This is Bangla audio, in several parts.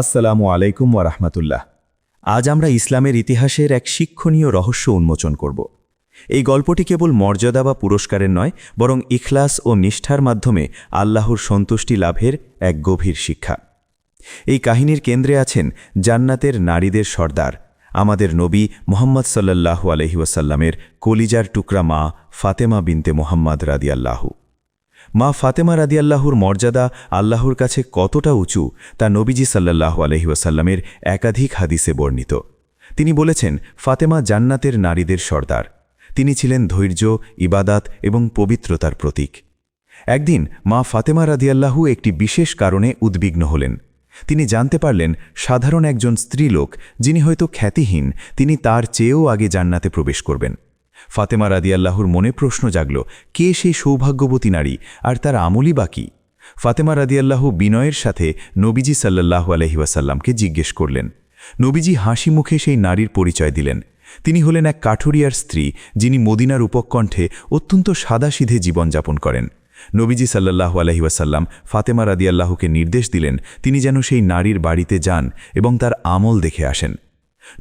আসসালামু আলাইকুম ওয়ারাহমাতুল্লাহ আজ আমরা ইসলামের ইতিহাসের এক শিক্ষণীয় রহস্য উন্মোচন করব। এই গল্পটি কেবল মর্যাদা বা পুরস্কারের নয়, বরং ইখলাস ও নিষ্ঠার মাধ্যমে আল্লাহর সন্তুষ্টি লাভের এক গভীর শিক্ষা। এই কাহিনীর কেন্দ্রে আছেন জান্নাতের নারীদের সর্দার, আমাদের নবী মোহাম্মদ সাল্লাল্লাহু আলহি ওয়াসাল্লামের কলিজার টুকরা মা ফাতেমা বিনতে মোহাম্মদ রাদিয়াল্লাহু। মা ফাতেমা রাদিয়াল্লাহুর মর্যাদা আল্লাহর কাছে কতটা উঁচু, তা নবীজি সাল্লাল্লাহু আলহি ওয়াসাল্লামের একাধিক হাদিসে বর্ণিত। তিনি বলেছেন, ফাতেমা জান্নাতের নারীদের সর্দার। তিনি ছিলেন ধৈর্য, ইবাদাত এবং পবিত্রতার প্রতীক। একদিন মা ফাতেমা রাদিয়াল্লাহু একটি বিশেষ কারণে উদ্বিগ্ন হলেন। তিনি জানতে পারলেন, সাধারণ একজন স্ত্রীলোক, যিনি হয়তো খ্যাতিহীন, তিনি তার চেয়েও আগে জান্নাতে প্রবেশ করবেন। ফাতেমা রাদিয়াল্লাহুর মনে প্রশ্ন জাগল, কে সেই সৌভাগ্যবতী নারী, আর তার আমলই বাকি ফাতেমা রাদিয়াল্লাহু বিনয়ের সাথে নবীজি সাল্লাল্লাহু আলহি ওয়াসাল্লামকে জিজ্ঞেস করলেন। নবীজি হাসি মুখে সেই নারীর পরিচয় দিলেন। তিনি হলেন এক কাঠুরিয়ার স্ত্রী, যিনি মদিনার উপকণ্ঠে অত্যন্ত সাদাসিধে জীবনযাপন করেন। নবীজি সাল্লাল্লাহু আলহিউসাল্লাম ফাতেমা রাদিয়াল্লাহুকে নির্দেশ দিলেন, তিনি যেন সেই নারীর বাড়িতে যান এবং তার আমল দেখে আসেন।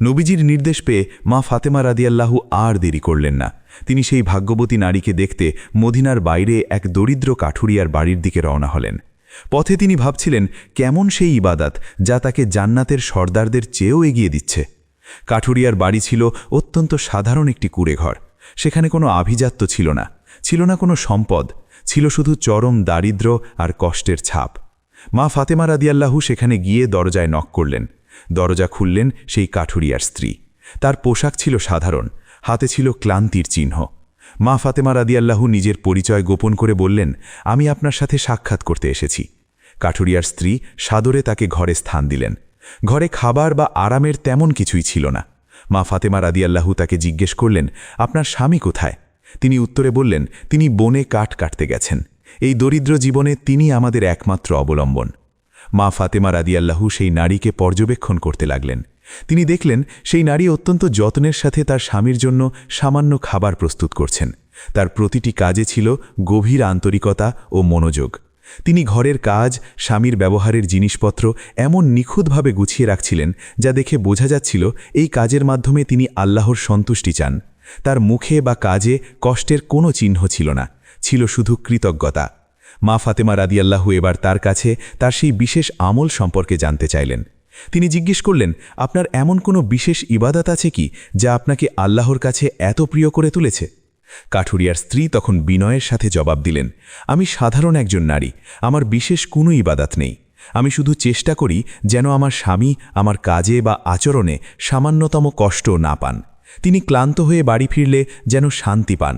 নবীজির নির্দেশ পেয়ে মা ফাতেমা রাদিয়াল্লাহু আর দেরি করলেন না। তিনি সেই ভাগ্যবতী নারীকে দেখতে মদিনার বাইরে এক দরিদ্র কাঠুরিয়ার বাড়ির দিকে রওনা হলেন। পথে তিনি ভাবছিলেন, কেমন সেই ইবাদাত যা তাকে জান্নাতের সর্দারদের চেয়েও এগিয়ে দিচ্ছে। কাঠুরিয়ার বাড়ি ছিল অত্যন্ত সাধারণ একটি কুড়েঘর। সেখানে কোনো আভিজাত্য ছিল না ছিল না কোনো সম্পদ, ছিল শুধু চরম দারিদ্র আর কষ্টের ছাপ। মা ফাতেমা রাদিয়াল্লাহু সেখানে গিয়ে দরজায় নক করলেন। দরজা খুললেন সেই কাঠুরিয়ার স্ত্রী। তার পোশাক ছিল সাধারণ, হাতে ছিল ক্লান্তির চিহ্ন। মা ফাতেমা রাদিয়াল্লাহু নিজের পরিচয় গোপন করে বললেন, আমি আপনার সাথে সাক্ষাৎ করতে এসেছি। কাঠুরিয়ার স্ত্রী সাদরে তাকে ঘরে স্থান দিলেন। ঘরে খাবার বা আরামের তেমন কিছুই ছিল না। মা ফাতেমা রাদিয়াল্লাহু তাকে জিজ্ঞেস করলেন, আপনার স্বামী কোথায়? তিনি উত্তরে বললেন, তিনি বনে কাঠ কাটতে গেছেন। এই দরিদ্র জীবনে তিনি আমাদের একমাত্র অবলম্বন। মা ফাতেমা রাদিয়াল্লাহু সেই নারীকে পর্যবেক্ষণ করতে লাগলেন। তিনি দেখলেন সেই নারী অত্যন্ত যত্নের সাথে তার স্বামীর জন্য সামান্য খাবার প্রস্তুত করছেন। তার প্রতিটি কাজে ছিল গভীর আন্তরিকতা ও মনোযোগ। তিনি ঘরের কাজ, স্বামীর ব্যবহারের জিনিসপত্র এমন নিখুঁতভাবে গুছিয়ে রাখছিলেন যা দেখে বোঝা যাচ্ছিল এই কাজের মাধ্যমে তিনি আল্লাহর সন্তুষ্টি চান। তার মুখে বা কাজে কষ্টের কোনো চিহ্ন ছিল না, ছিল শুধু কৃতজ্ঞতা। মা ফাতেমা রাদিয়াল্লাহু এবার তার কাছে তার সেই বিশেষ আমল সম্পর্কে জানতে চাইলেন। তিনি জিজ্ঞেস করলেন, আপনার এমন কোনো বিশেষ ইবাদত আছে কি যা আপনাকে আল্লাহর কাছে এত প্রিয় করে তুলেছে? কাঠুরিয়ার স্ত্রী তখন বিনয়ের সাথে জবাব দিলেন, আমি সাধারণ একজন নারী, আমার বিশেষ কোনো ইবাদাত নেই। আমি শুধু চেষ্টা করি যেন আমার স্বামী আমার কাজে বা আচরণে সামান্যতম কষ্ট না পান। তিনি ক্লান্ত হয়ে বাড়ি ফিরলে যেন শান্তি পান।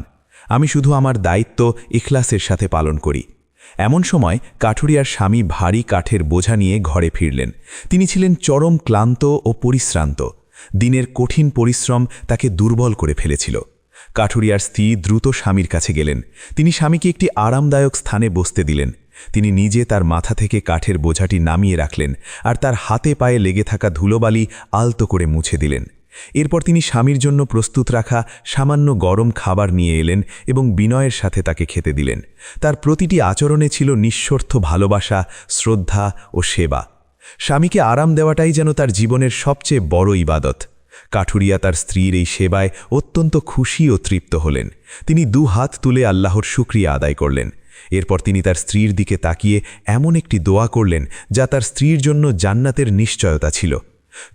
আমি শুধু আমার দায়িত্ব ইখলাসের সাথে পালন করি। এমন সময় কাঠুরিয়ার স্বামী ভারী কাঠের বোঝা নিয়ে ঘরে ফিরলেন। তিনি ছিলেন চরম ক্লান্ত ও পরিশ্রান্ত। দিনের কঠিন পরিশ্রম তাকে দুর্বল করে ফেলেছিল। কাঠুরিয়ার স্ত্রী দ্রুত স্বামীর কাছে গেলেন। তিনি স্বামীকে একটি আরামদায়ক স্থানে বসতে দিলেন। তিনি নিজে তার মাথা থেকে কাঠের বোঝাটি নামিয়ে রাখলেন আর তার হাতে পায়ে লেগে থাকা ধুলোবালি আলতো করে মুছে দিলেন। এরপর তিনি স্বামীর জন্য প্রস্তুত রাখা সামান্য গরম খাবার নিয়ে এলেন এবং বিনয়ের সাথে তাকে খেতে দিলেন। তার প্রতিটি আচরণে ছিল নিঃস্বার্থ ভালোবাসা, শ্রদ্ধা ও সেবা। স্বামীকে আরাম দেওয়াটাই যেন তার জীবনের সবচেয়ে বড় ইবাদত। কাঠুরিয়া তার স্ত্রীর এই সেবায় অত্যন্ত খুশি ও তৃপ্ত হলেন। তিনি দু হাত তুলে আল্লাহর শুক্রিয়া আদায় করলেন। এরপর তিনি তার স্ত্রীর দিকে তাকিয়ে এমন একটি দোয়া করলেন যা তার স্ত্রীর জন্য জান্নাতের নিশ্চয়তা ছিল।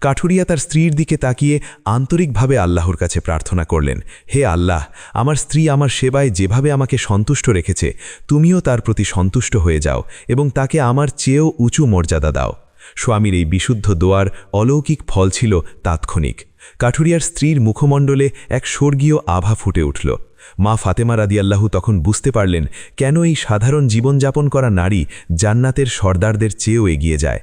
কাঠুরিয়া তার স্ত্রীর দিকে তাকিয়ে আন্তরিকভাবে আল্লাহর কাছে প্রার্থনা করলেন, হে আল্লাহ, আমার স্ত্রী আমার সেবায় যেভাবে আমাকে সন্তুষ্ট রেখেছে, তুমিও তার প্রতি সন্তুষ্ট হয়ে যাও এবং তাকে আমার চেয়েও উঁচু মর্যাদা দাও। স্বামীর এই বিশুদ্ধ দোয়ার অলৌকিক ফল ছিল তাৎক্ষণিক। কাঠুরিয়ার স্ত্রীর মুখমণ্ডলে এক স্বর্গীয় আভা ফুটে উঠল। মা ফাতেমা রাদিয়াল্লাহু তখন বুঝতে পারলেন, কেন এই সাধারণ জীবনযাপন করা নারী জান্নাতের সর্দারদের চেয়েও এগিয়ে যায়।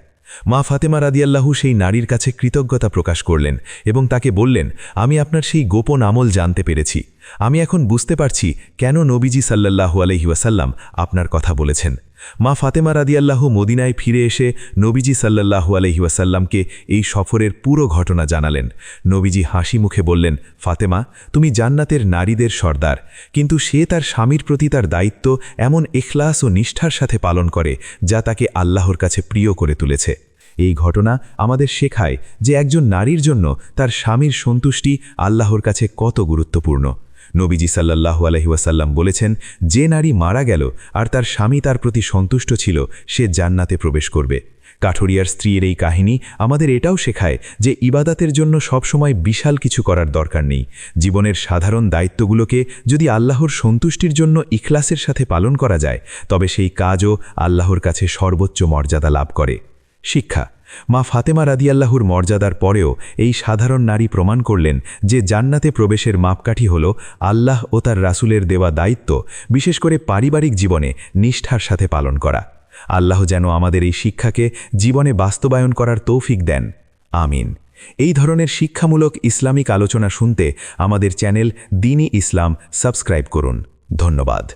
মা ফাতেমা রাদিয়াল্লাহু সেই নারীর কাছে কৃতজ্ঞতা প্রকাশ করলেন এবং তাকে বললেন, আমি আপনার সেই গোপন আমল জানতে পেরেছি। আমি এখন বুঝতে পারছি কেন নবীজি সাল্লাহু আলহিউসাল্লাম আপনার কথা বলেছেন। মা ফাতেমা রাদিয়াল্লাহু মদিনায় ফিরে এসে নবীজি সাল্লাল্লাহু আলহিউসাল্লামকে এই সফরের পুরো ঘটনা জানালেন। নবীজি হাসি মুখে বললেন, ফাতেমা, তুমি জান্নাতের নারীদের সর্দার, কিন্তু সে তার স্বামীর প্রতি তার দায়িত্ব এমন এখলাস ও নিষ্ঠার সাথে পালন করে, যা তাকে আল্লাহর কাছে প্রিয় করে তুলেছে। এই ঘটনা আমাদের শেখায় যে একজন নারীর জন্য তার স্বামীর সন্তুষ্টি আল্লাহর কাছে কত গুরুত্বপূর্ণ। নবীজি সাল্লাল্লাহু আলহিউসাল্লাম বলেছেন, যে নারী মারা গেল আর তার স্বামী তার প্রতি সন্তুষ্ট ছিল, সে জান্নাতে প্রবেশ করবে। কাঠুরিয়ার স্ত্রীর এই কাহিনী আমাদের এটাও শেখায় যে ইবাদাতের জন্য সবসময় বিশাল কিছু করার দরকার নেই। জীবনের সাধারণ দায়িত্বগুলোকে যদি আল্লাহর সন্তুষ্টির জন্য ইখলাসের সাথে পালন করা যায়, তবে সেই কাজও আল্লাহর কাছে সর্বোচ্চ মর্যাদা লাভ করে। শিক্ষা মা ফাতেমা রাদিয়াল্লাহুর মর্যাদার পরেও এই সাধারণ নারী প্রমাণ করলেন যে জান্নাতে প্রবেশের মাপকাঠি হল আল্লাহ ও তার রাসুলের দেওয়া দায়িত্ব, বিশেষ করে পারিবারিক জীবনে নিষ্ঠার সাথে পালন করা। আল্লাহ যেন আমাদের এই শিক্ষাকে জীবনে বাস্তবায়ন করার তৌফিক দেন। আমিন। এই ধরনের শিক্ষামূলক ইসলামিক আলোচনা শুনতে আমাদের চ্যানেল দিনী ইসলাম সাবস্ক্রাইব করুন। ধন্যবাদ।